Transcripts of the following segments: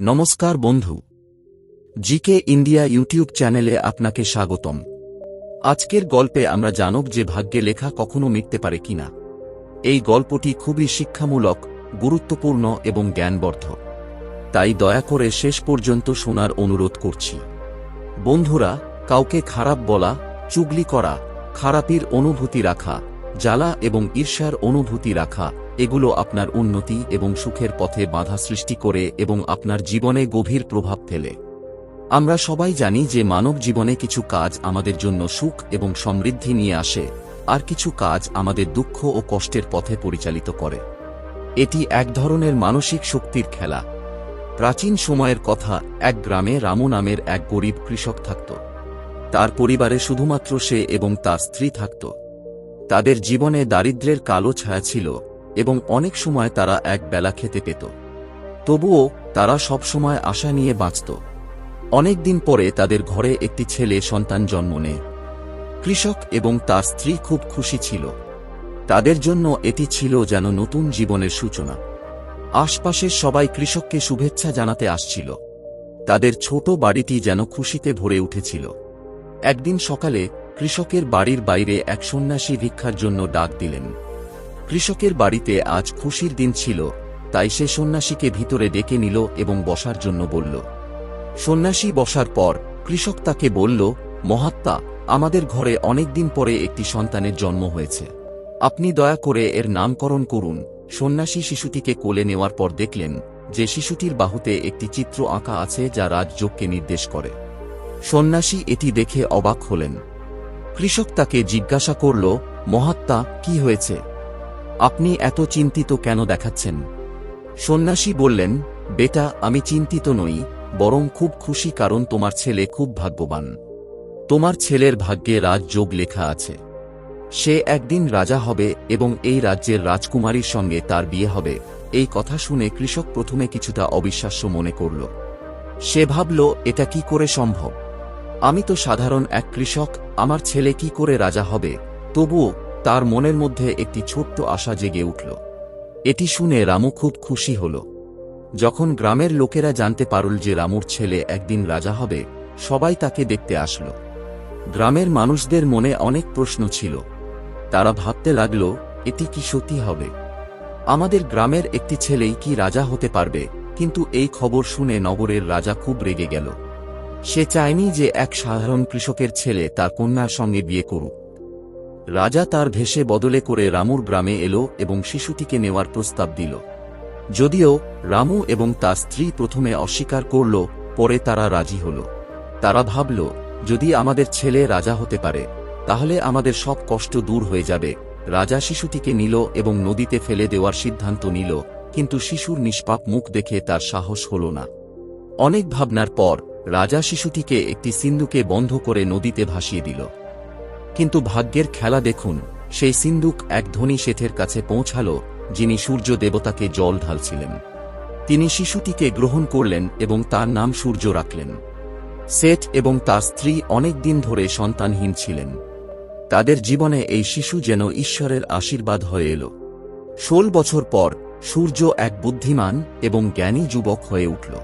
নমস্কার বন্ধু। GK India YouTube চ্যানেলে আপনাকে স্বাগতম। আজকের গল্পে আমরা জানব যে ভাগ্যে লেখা কখনো মিটতে পারে কিনা। এই গল্পটি খুবই শিক্ষামূলক, গুরুত্বপূর্ণ এবং জ্ঞানবর্ধক। তাই দয়া করে শেষ পর্যন্ত শোনার অনুরোধ করছি। বন্ধুরা, কাউকে খারাপ বলা, চুগলি করা, খারাপির অনুভূতি রাখা, জ্বালা এবং ঈর্ষার অনুভূতি রাখা এগুলো আপনার উন্নতি এবং সুখের পথে বাধা সৃষ্টি করে এবং আপনার জীবনে গভীর প্রভাব ফেলে। আমরা সবাই জানি যে মানব জীবনে কিছু কাজ আমাদের জন্য সুখ এবং সমৃদ্ধি নিয়ে আসে, আর কিছু কাজ আমাদের দুঃখ ও কষ্টের পথে পরিচালিত করে। এটি এক ধরনের মানসিক শক্তির খেলা। প্রাচীন সময়ের কথা, এক গ্রামে রামু নামের এক গরিব কৃষক থাকত। তার পরিবারে শুধুমাত্র সে এবং তার স্ত্রী থাকত। তাদের জীবনে দারিদ্র্যের কালো ছায়া ছিল। এবং অনেক সময় তারা এক বেলা খেতে পেত। তবুও তারা সবসময় আশা নিয়ে বাঁচত। অনেক দিন পরে তাদের ঘরে একটি ছেলে সন্তান জন্ম নেয়। কৃষক এবং তার স্ত্রী খুব খুশি ছিল। তাদের জন্য এটি ছিল যেন নতুন জীবনের সূচনা। আশপাশের সবাই কৃষককে শুভেচ্ছা জানাতে আসছিল। তাদের ছোট বাড়িটি যেন খুশিতে ভরে উঠেছিল। একদিন সকালে কৃষকের বাড়ির বাইরে এক সন্ন্যাসী ভিক্ষার জন্য ডাক দিলেন। কৃষকের বাড়িতে আজ খুশির দিন ছিল, তাই সে সন্ন্যাসীকে ভিতরে ডেকে নিল এবং বসার জন্য বলল, সন্ন্যাসী বসার পর কৃষক তাকে বলল, মহাত্মা, আমাদের ঘরে অনেক দিন পরে একটি সন্তানের জন্ম হয়েছে। আপনি দয়া করে এর নামকরণ করুন। সন্ন্যাসী শিশুটিকে কোলে নেওয়ার পর দেখলেন যে শিশুটির বাহুতে একটি চিত্র আঁকা আছে যা রাজযোগকে নির্দেশ করে। সন্ন্যাসী এটি দেখে অবাক হলেন। কৃষক তাকে জিজ্ঞাসা করল, মহাত্মা, কি হয়েছে? আপনি এত চিন্তিত কেন দেখাচ্ছেন? সন্ন্যাসী বললেন, বেটা, আমি চিন্তিত নই, বরং খুব খুশি কারণ তোমার ছেলে খুব ভাগ্যবান। তোমার ছেলের ভাগ্যে রাজযোগ লেখা আছে। সে একদিন রাজা হবে এবং এই রাজ্যের রাজকুমারীর সঙ্গে তার বিয়ে হবে। এই কথা শুনে কৃষক প্রথমে কিছুটা অবিশ্বাস্য মনে করল। সে ভাবল, এটা কি করে সম্ভব? আমি তো সাধারণ এক কৃষক, আমার ছেলে কি করে রাজা হবে? তবুও তার মনের মধ্যে একটি ছোট্ট আশা জেগে উঠল। এটি শুনে রামু খুব খুশি হল। যখন গ্রামের লোকেরা জানতে পারল যে রামুর ছেলে একদিন রাজা হবে, সবাই তাকে দেখতে আসল। গ্রামের মানুষদের মনে অনেক প্রশ্ন ছিল। তারা ভাবতে লাগল, এটি কি সত্যি হবে? আমাদের গ্রামের একটি ছেলেই কি রাজা হতে পারবে? কিন্তু এই খবর শুনে নগরের রাজা খুব রেগে গেল। সে চায়নি যে এক সাধারণ কৃষকের ছেলে তার কন্যার সঙ্গে বিয়ে করুক। রাজা তার ভেসে বদলে করে রামুর গ্রামে এলো এবং শিশুটিকে নেওয়ার প্রস্তাব দিল। যদিও রামু এবং তার স্ত্রী প্রথমে অস্বীকার করল, পরে তারা রাজি হল। তারা ভাবল, যদি আমাদের ছেলে রাজা হতে পারে, তাহলে আমাদের সব কষ্ট দূর হয়ে যাবে। রাজা শিশুটিকে নিল এবং নদীতে ফেলে দেওয়ার সিদ্ধান্ত নিল, কিন্তু শিশুর নিষ্পাপ মুখ দেখে তার সাহস হল না। অনেক ভাবনার পর রাজা শিশুটিকে একটি সিন্ধুকে বন্ধ করে নদীতে ভাসিয়ে দিল। কিন্তু ভাগ্যের খেলা দেখুন, সেই সিন্দুক এক ধনী শেঠের কাছে পৌঁছাল, যিনি সূর্য দেবতাকে জল ঢালছিলেন। তিনি শিশুটিকে গ্রহণ করলেন এবং তার নাম সূর্য রাখলেন। সেঠ এবং তার স্ত্রী অনেক দিন ধরে সন্তানহীন ছিলেন। তাদের জীবনে এই শিশু যেন ঈশ্বরের আশীর্বাদ হয়ে এল। ষোল বছর পর সূর্য এক বুদ্ধিমান এবং জ্ঞানী যুবক হয়ে উঠল।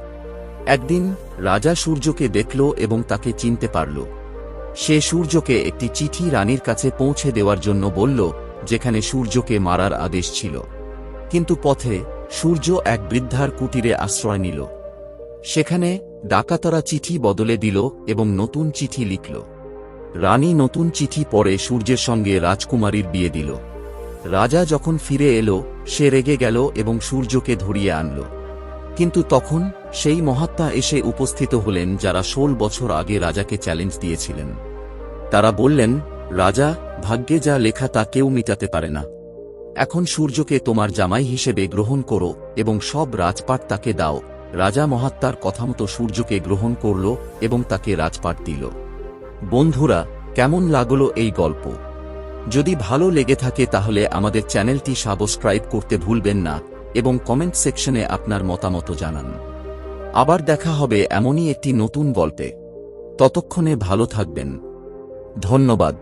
একদিন রাজা সূর্যকে দেখল এবং তাকে চিনতে পারল। সে সূর্যকে একটি চিঠি রানীর কাছে পৌঁছে দেওয়ার জন্য বলল, যেখানে সূর্যকে মারার আদেশ ছিল। কিন্তু পথে সূর্য এক বৃদ্ধার কুটিরে আশ্রয় নিল। সেখানে ডাকাতরা চিঠি বদলে দিল এবং নতুন চিঠি লিখল। রানী নতুন চিঠি পড়ে সূর্যের সঙ্গে রাজকুমারীর বিয়ে দিল। রাজা যখন ফিরে এলো, সে রেগে গেল এবং সূর্যকে ধরিয়ে আনল। কিন্তু তখন সেই মহাত্মা এসে উপস্থিত হলেন যারা ষোল বছর আগে রাজাকে চ্যালেঞ্জ দিয়েছিলেন। তারা বললেন, রাজা, ভাগ্যে যা লেখা তা কেউ মিটাতে পারে না। এখন সূর্যকে তোমার জামাই হিসেবে গ্রহণ করো এবং সব রাজপাট তাকে দাও। রাজা মহাত্মার কথামতো সূর্যকে গ্রহণ করল এবং তাকে রাজপাট দিল। বন্ধুরা, কেমন লাগল এই গল্প? যদি ভালো লেগে থাকে তাহলে আমাদের চ্যানেলটি সাবস্ক্রাইব করতে ভুলবেন না। এবং কমেন্ট সেকশনে আপনার মতামত জানান। আবার দেখা হবে এমনই একটি নতুন গল্পে। ততক্ষণে ভালো থাকবেন। ধন্যবাদ।